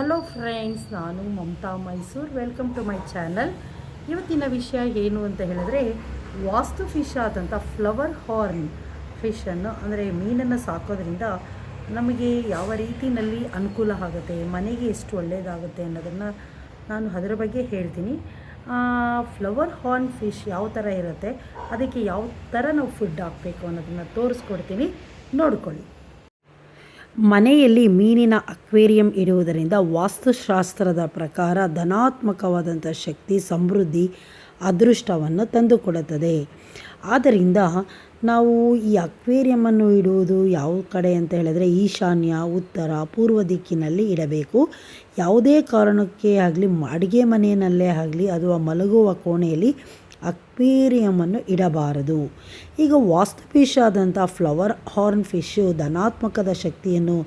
Hello friends ನಾನು Mamata Mysuru. Welcome to my channel ಇವತ್ತಿನ ವಿಷಯ ಏನು ಅಂತ ಹೇಳಿದ್ರೆ, ವಾಸ್ತು ಫಿಶ್ ಆದಂಥ ಫ್ಲವರ್ ಹಾರ್ನ್ ಫಿಶನ್ನು ಅಂದರೆ ಮೀನನ್ನು ಸಾಕೋದ್ರಿಂದ ನಮಗೆ ಯಾವ ರೀತಿಯಲ್ಲಿ ಅನುಕೂಲ ಆಗುತ್ತೆ, ಮನೆಗೆ ಎಷ್ಟು ಒಳ್ಳೆಯದಾಗುತ್ತೆ ಅನ್ನೋದನ್ನು ನಾನು ಅದರ ಬಗ್ಗೆ ಹೇಳ್ತೀನಿ. ಫ್ಲವರ್ ಹಾರ್ನ್ ಫಿಶ್ ಯಾವ ಥರ ಇರುತ್ತೆ, ಅದಕ್ಕೆ ಯಾವ ಥರ ನಾವು ಫುಡ್ ಹಾಕಬೇಕು ಅನ್ನೋದನ್ನು ತೋರಿಸ್ಕೊಡ್ತೀನಿ. ನೋಡ್ಕೊಳ್ಳಿ. ಮನೆಯಲ್ಲಿ ಮೀನಿನ ಅಕ್ವೇರಿಯಂ ಇಡುವುದರಿಂದ ವಾಸ್ತುಶಾಸ್ತ್ರದ ಪ್ರಕಾರ ಧನಾತ್ಮಕವಾದಂಥ ಶಕ್ತಿ, ಸಮೃದ್ಧಿ, ಅದೃಷ್ಟವನ್ನು ತಂದುಕೊಡುತ್ತದೆ. ಆದ್ದರಿಂದ ನಾವು ಈ ಅಕ್ವೇರಿಯಮನ್ನು ಇಡುವುದು ಯಾವ ಕಡೆ ಅಂತ ಹೇಳಿದ್ರೆ ಈಶಾನ್ಯ, ಉತ್ತರ, ಪೂರ್ವ ದಿಕ್ಕಿನಲ್ಲಿ ಇಡಬೇಕು. ಯಾವುದೇ ಕಾರಣಕ್ಕೆ ಆಗಲಿ ಅಡುಗೆ ಮನೆಯಲ್ಲೇ ಆಗಲಿ ಅಥವಾ ಮಲಗುವ ಕೋಣೆಯಲ್ಲಿ ಅಕ್ವೇರಿಯಮನ್ನು ಇಡಬಾರದು. ಈಗ ವಾಸ್ತು ಫಿಶ್ ಆದಂಥ ಫ್ಲವರ್ ಹಾರ್ನ್ ಫಿಶ್ಶು ಧನಾತ್ಮಕದ ಶಕ್ತಿಯನ್ನು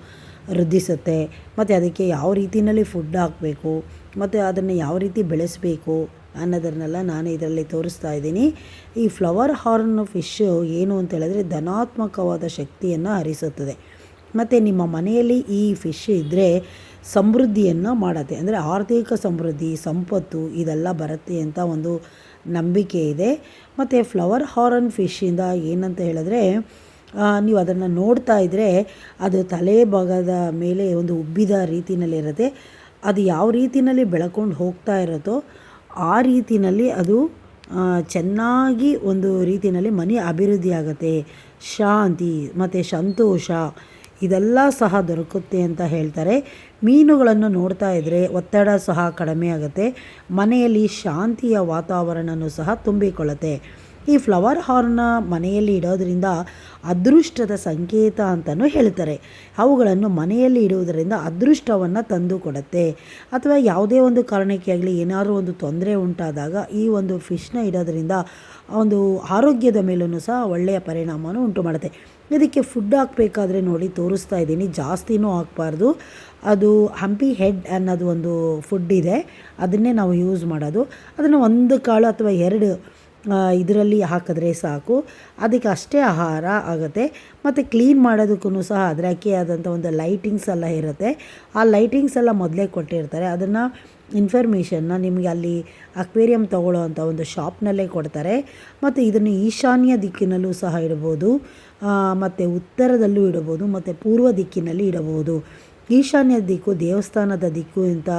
ವೃದ್ಧಿಸುತ್ತೆ. ಮತ್ತು ಅದಕ್ಕೆ ಯಾವ ರೀತಿಯಲ್ಲಿ ಫುಡ್ ಹಾಕಬೇಕು? ಮತ್ತು ಅದನ್ನು ಯಾವ ರೀತಿ ಬೆಳೆಸಬೇಕು ಅನ್ನೋದನ್ನೆಲ್ಲ ನಾನು ಇದರಲ್ಲಿ ತೋರಿಸ್ತಾ ಇದ್ದೀನಿ. ಈ ಫ್ಲವರ್ ಹಾರ್ನ್ ಫಿಶ್ಶು ಏನು ಅಂತ ಹೇಳಿದ್ರೆ ಧನಾತ್ಮಕವಾದ ಶಕ್ತಿಯನ್ನು ಹರಿಸುತ್ತದೆ. ಮತ್ತು ನಿಮ್ಮ ಮನೆಯಲ್ಲಿ ಈ ಫಿಶ್ ಇದ್ದರೆ ಸಮೃದ್ಧಿಯನ್ನು ಮಾಡುತ್ತೆ. ಅಂದರೆ ಆರ್ಥಿಕ ಸಮೃದ್ಧಿ, ಸಂಪತ್ತು ಇದೆಲ್ಲ ಬರುತ್ತೆ ಅಂತ ಒಂದು ನಂಬಿಕೆ ಇದೆ. ಮತ್ತು ಫ್ಲವರ್ ಹಾರನ್ ಫಿಶಿಂದ ಏನಂತ ಹೇಳಿದ್ರೆ ನೀವು ಅದನ್ನು ನೋಡ್ತಾ ಇದ್ದರೆ ಅದು ತಲೆ ಭಾಗದ ಮೇಲೆ ಒಂದು ಉಬ್ಬಿದ ರೀತಿಯಲ್ಲಿರುತ್ತೆ ಅದು ಯಾವ ರೀತಿಯಲ್ಲಿ ಬೆಳ್ಕೊಂಡು ಹೋಗ್ತಾ ಇರುತ್ತೋ ಆ ರೀತಿಯಲ್ಲಿ ಅದು ಚೆನ್ನಾಗಿ ಒಂದು ರೀತಿಯಲ್ಲಿ ಮನೆ ಅಭಿವೃದ್ಧಿ ಆಗುತ್ತೆ. ಶಾಂತಿ, ಮತ್ತು ಸಂತೋಷ ಇದೆಲ್ಲ ಸಹ ದೊರಕುತ್ತೆ ಅಂತ ಹೇಳ್ತಾರೆ. ಮೀನುಗಳನ್ನು ನೋಡ್ತಾ ಇದ್ದರೆ ಒತ್ತಡ ಸಹ ಕಡಿಮೆ ಆಗುತ್ತೆ. ಮನೆಯಲ್ಲಿ ಶಾಂತಿಯ ವಾತಾವರಣನೂ ಸಹ ತುಂಬಿಕೊಳ್ಳುತ್ತೆ. ಈ ಫ್ಲವರ್ ಹಾರ್ನ ಮನೆಯಲ್ಲಿ ಇಡೋದರಿಂದ ಅದೃಷ್ಟದ ಸಂಕೇತ ಅಂತಲೂ ಹೇಳ್ತಾರೆ. ಅವುಗಳನ್ನು ಮನೆಯಲ್ಲಿ ಇಡುವುದರಿಂದ ಅದೃಷ್ಟವನ್ನು ತಂದು ಕೊಡುತ್ತೆ. ಅಥವಾ ಯಾವುದೇ ಒಂದು ಕಾರಣಕ್ಕೆ ಆಗಲಿ ಏನಾದರೂ ಒಂದು ತೊಂದರೆ ಉಂಟಾದಾಗ ಈ ಒಂದು ಫಿಶ್ನ ಇಡೋದರಿಂದ ಒಂದು ಆರೋಗ್ಯದ ಮೇಲೂ ಸಹ ಒಳ್ಳೆಯ ಪರಿಣಾಮವನ್ನು ಉಂಟು ಮಾಡುತ್ತೆ. ಇದಕ್ಕೆ ಫುಡ್ ಹಾಕಬೇಕಾದ್ರೆ ನೋಡಿ ತೋರಿಸ್ತಾ ಇದ್ದೀನಿ. ಜಾಸ್ತಿನೂ ಹಾಕ್ಬಾರ್ದು. ಅದು ಹಂಪಿ ಹೆಡ್ ಅನ್ನೋದು ಒಂದು ಫುಡ್ ಇದೆ. ಅದನ್ನೇ ನಾವು ಯೂಸ್ ಮಾಡೋದು. ಅದನ್ನು ಒಂದು ಕಾಳು ಅಥವಾ ಎರಡು ಇದರಲ್ಲಿ ಹಾಕಿದ್ರೆ ಸಾಕು. ಅದಕ್ಕೆ ಅಷ್ಟೇ ಆಹಾರ ಆಗುತ್ತೆ. ಮತ್ತು ಕ್ಲೀನ್ ಮಾಡೋದಕ್ಕೂ ಸಹ ಅದಕ್ಕೆ ಆದಂಥ ಒಂದು ಲೈಟಿಂಗ್ಸ್ ಎಲ್ಲ ಇರುತ್ತೆ. ಆ ಲೈಟಿಂಗ್ಸ್ ಎಲ್ಲ ಮೊದಲೇ ಕೊಟ್ಟಿರ್ತಾರೆ. ಅದನ್ನು ಇನ್ಫಾರ್ಮೇಷನ್ನ ನಿಮಗೆ ಅಲ್ಲಿ ಅಕ್ವೇರಿಯಂ ತಗೊಳ್ಳೋ ಅಂಥ ಒಂದು ಶಾಪ್ನಲ್ಲೇ ಕೊಡ್ತಾರೆ. ಮತ್ತು ಇದನ್ನು ಈಶಾನ್ಯ ದಿಕ್ಕಿನಲ್ಲೂ ಸಹ ಇಡ್ಬೋದು ಮತ್ತು ಉತ್ತರದಲ್ಲೂ ಇಡಬಹುದು, ಮತ್ತು ಪೂರ್ವ ದಿಕ್ಕಿನಲ್ಲಿ ಇಡಬಹುದು. ಈಶಾನ್ಯ ದಿಕ್ಕು ದೇವಸ್ಥಾನದ ದಿಕ್ಕು ಅಂತ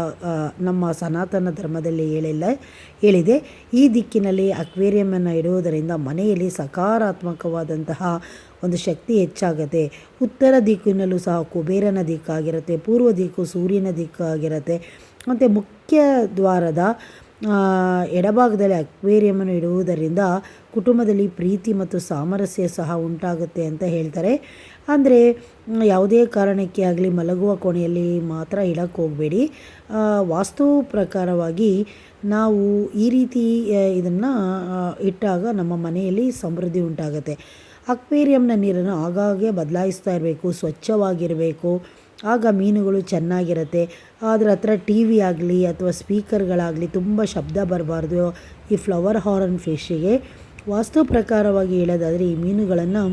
ನಮ್ಮ ಸನಾತನ ಧರ್ಮದಲ್ಲಿ ಹೇಳಿಲ್ಲ, ಹೇಳಿದೆ. ಈ ದಿಕ್ಕಿನಲ್ಲಿ ಅಕ್ವೇರಿಯಮನ್ನು ಇಡುವುದರಿಂದ ಮನೆಯಲ್ಲಿ ಸಕಾರಾತ್ಮಕವಾದಂತಹ ಒಂದು ಶಕ್ತಿ ಹೆಚ್ಚಾಗುತ್ತೆ. ಉತ್ತರ ದಿಕ್ಕಿನಲ್ಲೂ ಸಹ ಕುಬೇರನ ದಿಕ್ಕಾಗಿರುತ್ತೆ, ಪೂರ್ವ ದಿಕ್ಕು ಸೂರ್ಯನ ದಿಕ್ಕಾಗಿರುತ್ತೆ. ಮತ್ತು ಮುಖ್ಯ ದ್ವಾರದ ಎಡಭಾಗದಲ್ಲಿ ಅಕ್ವೇರಿಯಮನ್ನು ಇಡುವುದರಿಂದ ಕುಟುಂಬದಲ್ಲಿ ಪ್ರೀತಿ ಮತ್ತು ಸಾಮರಸ್ಯ ಸಹ ಉಂಟಾಗುತ್ತೆ ಅಂತ ಹೇಳ್ತಾರೆ. ಅಂದರೆ, ಯಾವುದೇ ಕಾರಣಕ್ಕೆ ಆಗಲಿ ಮಲಗುವ ಕೋಣೆಯಲ್ಲಿ ಮಾತ್ರ ಇಡಕ್ಕೆ ಹೋಗಬೇಡಿ. ವಾಸ್ತು ಪ್ರಕಾರವಾಗಿ ನಾವು ಈ ರೀತಿ ಇದನ್ನು ಇಟ್ಟಾಗ ನಮ್ಮ ಮನೆಯಲ್ಲಿ ಸಮೃದ್ಧಿ ಉಂಟಾಗುತ್ತೆ. ಅಕ್ವೇರಿಯಂನ ನೀರನ್ನು ಆಗಾಗ್ಗೆ ಬದಲಾಯಿಸ್ತಾ ಇರಬೇಕು, ಸ್ವಚ್ಛವಾಗಿರಬೇಕು. ಆಗ ಮೀನುಗಳು ಚೆನ್ನಾಗಿರುತ್ತೆ. ಆದರೆ ಹತ್ರ ಟಿ ವಿ ಆಗಲಿ ಅಥವಾ ಸ್ಪೀಕರ್ಗಳಾಗಲಿ ತುಂಬ ಶಬ್ದ ಬರಬಾರ್ದು. ಈ ಫ್ಲವರ್ ಹಾರನ್ ಫಿಶ್ಶಿಗೆ ವಾಸ್ತು ಪ್ರಕಾರವಾಗಿ ಹೇಳೋದಾದರೆ ಈ ಮೀನುಗಳನ್ನು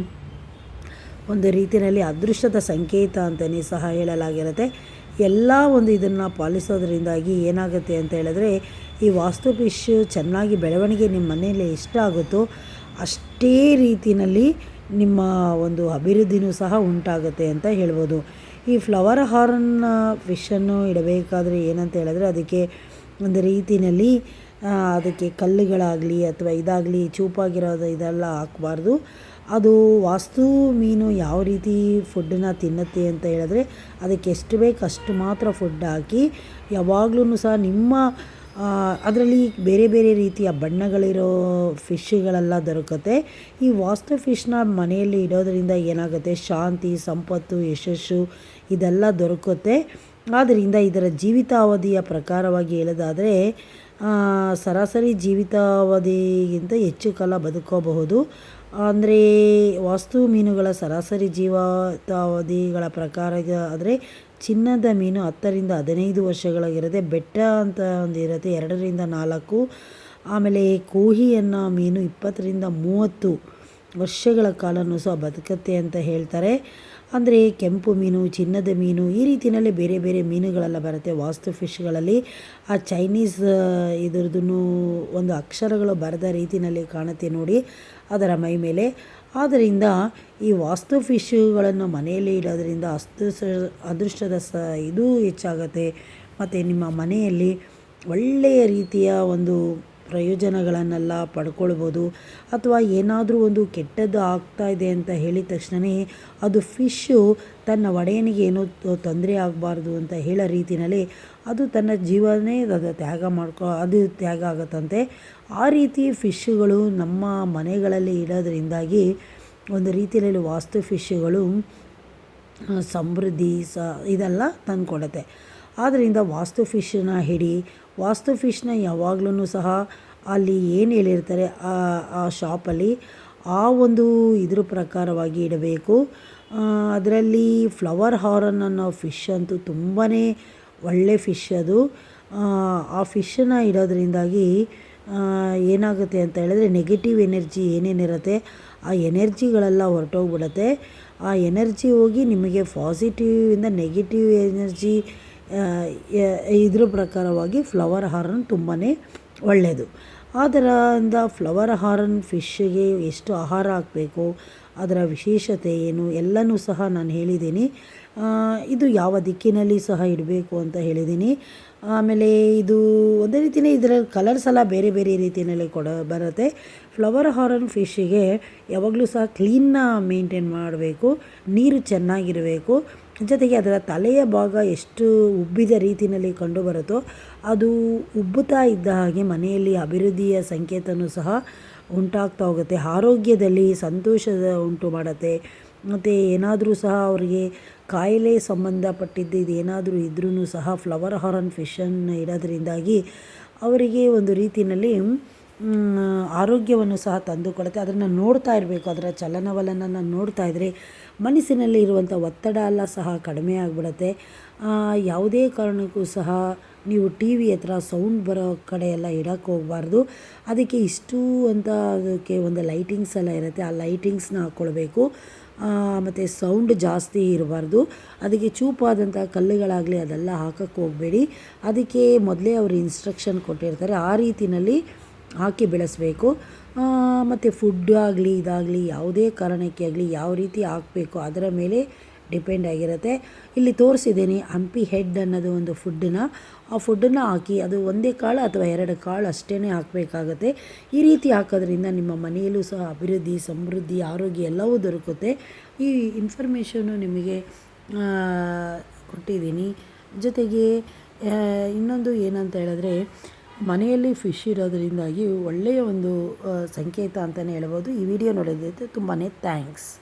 ಒಂದು ರೀತಿಯಲ್ಲಿ ಅದೃಷ್ಟದ ಸಂಕೇತ ಅಂತಲೇ ಸಹ ಹೇಳಲಾಗಿರುತ್ತೆ. ಎಲ್ಲ ಒಂದು ಇದನ್ನು ಪಾಲಿಸೋದ್ರಿಂದಾಗಿ ಏನಾಗುತ್ತೆ ಅಂತ ಹೇಳಿದ್ರೆ ಈ ವಾಸ್ತು ಫಿಶ್ ಚೆನ್ನಾಗಿ ಬೆಳವಣಿಗೆ ನಿಮ್ಮ ಮನೆಯಲ್ಲಿ ಇಷ್ಟ ಆಗುತ್ತೋ ಅಷ್ಟೇ ರೀತಿಯಲ್ಲಿ ನಿಮ್ಮ ಒಂದು ಅಭಿವೃದ್ಧಿನೂ ಸಹ ಉಂಟಾಗುತ್ತೆ ಅಂತ ಹೇಳ್ಬೋದು. ಈ ಫ್ಲವರ್ ಹಾರ್ನ್ ಫಿಶನ್ನು ಇಡಬೇಕಾದ್ರೆ ಏನಂತ ಹೇಳಿದ್ರೆ ಅದಕ್ಕೆ ಒಂದು ರೀತಿಯಲ್ಲಿ ಅದಕ್ಕೆ ಕಲ್ಲುಗಳಾಗಲಿ ಅಥವಾ ಇದಾಗಲಿ ಚೂಪಾಗಿರೋದು ಇದೆಲ್ಲ ಹಾಕಬಾರ್ದು. ಅದು ವಾಸ್ತು ಮೀನು ಯಾವ ರೀತಿ ಫುಡ್ಡನ್ನ ತಿನ್ನುತ್ತೆ ಅಂತ ಹೇಳಿದ್ರೆ ಅದಕ್ಕೆ ಎಷ್ಟು ಬೇಕು ಅಷ್ಟು ಮಾತ್ರ ಫುಡ್ ಹಾಕಿ ಯಾವಾಗಲೂ ಸಹ ನಿಮ್ಮ ಅದರಲ್ಲಿ ಬೇರೆ ಬೇರೆ ರೀತಿಯ ಬಣ್ಣಗಳಿರೋ ಫಿಶ್ಗಳೆಲ್ಲ ದೊರಕುತ್ತೆ. ಈ ವಾಸ್ತು ಫಿಶ್ನ ಮನೆಯಲ್ಲಿ ಇಡೋದರಿಂದ ಏನಾಗುತ್ತೆ? ಶಾಂತಿ, ಸಂಪತ್ತು, ಯಶಸ್ಸು ಇದೆಲ್ಲ ದೊರಕುತ್ತೆ. ಆದ್ದರಿಂದ ಇದರ ಜೀವಿತಾವಧಿಯ ಪ್ರಕಾರವಾಗಿ ಹೇಳೋದಾದರೆ ಸರಾಸರಿ ಜೀವಿತಾವಧಿಗಿಂತ ಹೆಚ್ಚು ಕಾಲ ಬದುಕೋಬಹುದು. ಅಂದರೆ ವಾಸ್ತು ಮೀನುಗಳ ಸರಾಸರಿ ಜೀವಿತಾವಧಿಗಳ ಪ್ರಕಾರ ಆದರೆ ಚಿನ್ನದ ಮೀನು ಹತ್ತರಿಂದ ಹದಿನೈದು ವರ್ಷಗಳಾಗಿರುತ್ತೆ ಬೆಟ್ಟ ಅಂತ ಒಂದು ಇರುತ್ತೆ, ಎರಡರಿಂದ ನಾಲ್ಕು. ಆಮೇಲೆ ಕೋಹಿಯನ್ನು ಮೀನು ಇಪ್ಪತ್ತರಿಂದ ಮೂವತ್ತು ವರ್ಷಗಳ ಕಾಲನೂ ಸಹ ಬದುಕತ್ತೆ ಅಂತ ಹೇಳ್ತಾರೆ. ಅಂದರೆ ಕೆಂಪು ಮೀನು, ಚಿನ್ನದ ಮೀನು, ಈ ರೀತಿಯಲ್ಲಿ ಬೇರೆ ಬೇರೆ ಮೀನುಗಳೆಲ್ಲ ಬರುತ್ತೆ. ವಾಸ್ತು ಫಿಶ್ಗಳಲ್ಲಿ ಆ ಚೈನೀಸ್ ಇದರದ್ದು ಒಂದು ಅಕ್ಷರಗಳು ಬರೆದ ರೀತಿಯಲ್ಲಿ ಕಾಣುತ್ತೆ ನೋಡಿ ಅದರ ಮೈ ಮೇಲೆ. ಆದ್ದರಿಂದ ಈ ವಾಸ್ತು ಫಿಶ್ಗಳನ್ನು ಮನೆಯಲ್ಲಿ ಇಡೋದ್ರಿಂದ ಅಸ್ತು ಅದೃಷ್ಟದ ಸ, ಇದು ಹೆಚ್ಚಾಗುತ್ತೆ. ಮತ್ತು ನಿಮ್ಮ ಮನೆಯಲ್ಲಿ ಒಳ್ಳೆಯ ರೀತಿಯ ಒಂದು ಪ್ರಯೋಜನಗಳನ್ನೆಲ್ಲ ಪಡ್ಕೊಳ್ಬೋದು ಅಥವಾ ಏನಾದರೂ ಒಂದು ಕೆಟ್ಟದ್ದು ಆಗ್ತಾ ಇದೆ ಅಂತ ಹೇಳಿದ ತಕ್ಷಣವೇ ಅದು ಫಿಶ್ಶು ತನ್ನ ಒಡೆಯನಿಗೆ ಏನೂ ತೊಂದರೆ ಆಗಬಾರ್ದು ಅಂತ ಹೇಳೋ ರೀತಿಯಲ್ಲಿ ಅದು ತನ್ನ ಜೀವನೇ ಅದು ತ್ಯಾಗ ಮಾಡ್ಕೊ, ಅದು ತ್ಯಾಗ ಆಗುತ್ತಂತೆ. ಆ ರೀತಿ ಫಿಶ್ಶುಗಳು ನಮ್ಮ ಮನೆಗಳಲ್ಲಿ ಇಡೋದ್ರಿಂದಾಗಿ ಒಂದು ರೀತಿಯಲ್ಲಿ ವಾಸ್ತು ಫಿಶ್ಶುಗಳು ಸಮೃದ್ಧಿ ಸ, ಇದೆಲ್ಲ ತಂದುಕೊಡುತ್ತೆ. ಆದ್ದರಿಂದ ವಾಸ್ತು ಫಿಶ್ಶನ್ನ ಹಿಡಿ ವಾಸ್ತು ಫಿಶ್ನ ಯಾವಾಗ್ಲೂ ಸಹ ಅಲ್ಲಿ ಏನು ಹೇಳಿರ್ತಾರೆ, ಆ ಆ ಶಾಪಲ್ಲಿ ಆ ಒಂದು ಇದ್ರ ಪ್ರಕಾರವಾಗಿ ಇಡಬೇಕು. ಅದರಲ್ಲಿ ಫ್ಲವರ್ ಹಾರನ್ ಅನ್ನೋ ಫಿಶ್ ಅಂತೂ ತುಂಬಾ ಒಳ್ಳೆ ಫಿಶ್ ಅದು. ಆ ಫಿಶನ್ನು ಇಡೋದ್ರಿಂದಾಗಿ ಏನಾಗುತ್ತೆ ಅಂತ ಹೇಳಿದ್ರೆ ನೆಗೆಟಿವ್ ಎನರ್ಜಿ ಏನೇನಿರುತ್ತೆ, ಆ ಎನರ್ಜಿಗಳೆಲ್ಲ ಹೊರಟೋಗ್ಬಿಡುತ್ತೆ. ಆ ಎನರ್ಜಿ ಹೋಗಿ ನಿಮಗೆ ಪಾಸಿಟಿವಿಂದ ನೆಗೆಟಿವ್ ಎನರ್ಜಿ ಇದ್ರ ಪ್ರಕಾರವಾಗಿ ಫ್ಲವರ್ ಹಾರನ್ ತುಂಬಾ ಒಳ್ಳೆಯದು ಆದ್ದರಿಂದ ಫ್ಲವರ್ ಹಾರನ್ ಫಿಶ್ಶಿಗೆ ಎಷ್ಟು ಆಹಾರ ಹಾಕಬೇಕು, ಅದರ ವಿಶೇಷತೆ ಏನು, ಎಲ್ಲನೂ ಸಹ ನಾನು ಹೇಳಿದ್ದೀನಿ. ಇದು ಯಾವ ದಿಕ್ಕಿನಲ್ಲಿ ಸಹ ಇಡಬೇಕು ಅಂತ ಹೇಳಿದ್ದೀನಿ. ಆಮೇಲೆ ಇದು ಒಂದೇ ರೀತಿಯೇ ಇದರಲ್ಲಿ ಕಲರ್ಸ್ ಎಲ್ಲ ಬೇರೆ ಬೇರೆ ರೀತಿಯಲ್ಲಿ ಕೊಡ ಬರುತ್ತೆ. ಫ್ಲವರ್ ಹಾರನ್ ಫಿಶ್ಶಿಗೆ ಯಾವಾಗಲೂ ಸಹ ಕ್ಲೀನ್ನ ಮೇಂಟೈನ್ ಮಾಡಬೇಕು, ನೀರು ಚೆನ್ನಾಗಿರಬೇಕು. ಜೊತೆಗೆ ಅದರ ತಲೆಯ ಭಾಗ ಎಷ್ಟು ಉಬ್ಬಿದ ರೀತಿಯಲ್ಲಿ ಕಂಡು ಬರುತ್ತೋ ಅದು ಉಬ್ಬುತ್ತಾ ಇದ್ದ ಹಾಗೆ ಮನೆಯಲ್ಲಿ ಅಭಿವೃದ್ಧಿಯ ಸಂಕೇತನೂ ಸಹ ಉಂಟಾಗ್ತಾ ಹೋಗುತ್ತೆ. ಆರೋಗ್ಯದಲ್ಲಿ ಸಂತೋಷದ ಉಂಟು ಮಾಡುತ್ತೆ. ಮತ್ತು ಏನಾದರೂ ಸಹ ಅವರಿಗೆ ಕಾಯಿಲೆ ಸಂಬಂಧಪಟ್ಟಿದ್ದು ಇದು ಏನಾದರೂ ಇದ್ರೂ ಸಹ ಫ್ಲವರ್ ಹಾರನ್ ಫಿಶನ್ ಇಡೋದ್ರಿಂದಾಗಿ ಅವರಿಗೆ ಒಂದು ರೀತಿಯಲ್ಲಿ ಆರೋಗ್ಯವನ್ನು ಸಹ ತಂದುಕೊಳ್ಳುತ್ತೆ ಅದನ್ನು ನೋಡ್ತಾ ಇರಬೇಕು. ಅದರ ಚಲನವಲನನ ನೋಡ್ತಾ ಇದ್ದರೆ ಮನಸ್ಸಿನಲ್ಲಿ ಇರುವಂಥ ಒತ್ತಡ ಎಲ್ಲ ಸಹ ಕಡಿಮೆ ಆಗಿಬಿಡುತ್ತೆ. ಯಾವುದೇ ಕಾರಣಕ್ಕೂ ಸಹ ನೀವು ಟಿ ವಿ ಹತ್ರ ಸೌಂಡ್ ಬರೋ ಕಡೆ ಎಲ್ಲ ಇಡಕ್ಕೆ ಹೋಗಬಾರ್ದು. ಅದಕ್ಕೆ ಇಷ್ಟು ಅಂತ ಅದಕ್ಕೆ ಒಂದು ಲೈಟಿಂಗ್ಸ್ ಎಲ್ಲ ಇರುತ್ತೆ, ಆ ಲೈಟಿಂಗ್ಸ್ನ ಹಾಕ್ಕೊಳ್ಬೇಕು. ಮತ್ತು ಸೌಂಡ್ ಜಾಸ್ತಿ ಇರಬಾರ್ದು. ಅದಕ್ಕೆ ಚೂಪಾದಂಥ ಕಲ್ಲುಗಳಾಗಲಿ ಅದೆಲ್ಲ ಹಾಕಕ್ಕೆ ಹೋಗಬೇಡಿ. ಅದಕ್ಕೆ ಮೊದಲೇ ಅವರು ಇನ್ಸ್ಟ್ರಕ್ಷನ್ ಕೊಟ್ಟಿರ್ತಾರೆ, ಆ ರೀತಿಯಲ್ಲಿ ಹಾಕಿ ಬೆಳೆಸಬೇಕು. ಮತ್ತು ಫುಡ್ ಆಗಲಿ ಇದಾಗಲಿ ಯಾವುದೇ ಕಾರಣಕ್ಕೆ ಆಗಲಿ ಯಾವ ರೀತಿ ಹಾಕಬೇಕು ಅದರ ಮೇಲೆ ಡಿಪೆಂಡ್ ಆಗಿರುತ್ತೆ. ಇಲ್ಲಿ ತೋರಿಸಿದ್ದೀನಿ ಹಂಪಿ ಹೆಡ್ ಅನ್ನೋದು ಒಂದು ಫುಡ್ಡನ್ನ ಆ ಫುಡ್ಡನ್ನು ಹಾಕಿ ಅದು ಒಂದೇ ಕಾಳು ಅಥವಾ ಎರಡು ಕಾಳು ಅಷ್ಟೇ ಹಾಕಬೇಕಾಗತ್ತೆ. ಈ ರೀತಿ ಹಾಕೋದ್ರಿಂದ ನಿಮ್ಮ ಮನೆಯಲ್ಲೂ ಸಹ ಅಭಿವೃದ್ಧಿ, ಸಮೃದ್ಧಿ, ಆರೋಗ್ಯ ಎಲ್ಲವೂ ದೊರಕುತ್ತೆ. ಈ ಇನ್ಫಾರ್ಮೇಷನು ನಿಮಗೆ ಕೊಟ್ಟಿದ್ದೀನಿ. ಜೊತೆಗೆ ಇನ್ನೊಂದು ಏನಂತ ಹೇಳಿದ್ರೆ, ಮನೆಯಲ್ಲಿ ಫಿಶ್ ಇರೋದರಿಂದಾಗಿ ಒಳ್ಳೆಯ ಒಂದು ಸಂಕೇತ ಅಂತಲೇ ಹೇಳ್ಬೋದು. ಈ ವಿಡಿಯೋ ನೋಡೋದಕ್ಕೆ ತುಂಬಾ ಥ್ಯಾಂಕ್ಸ್.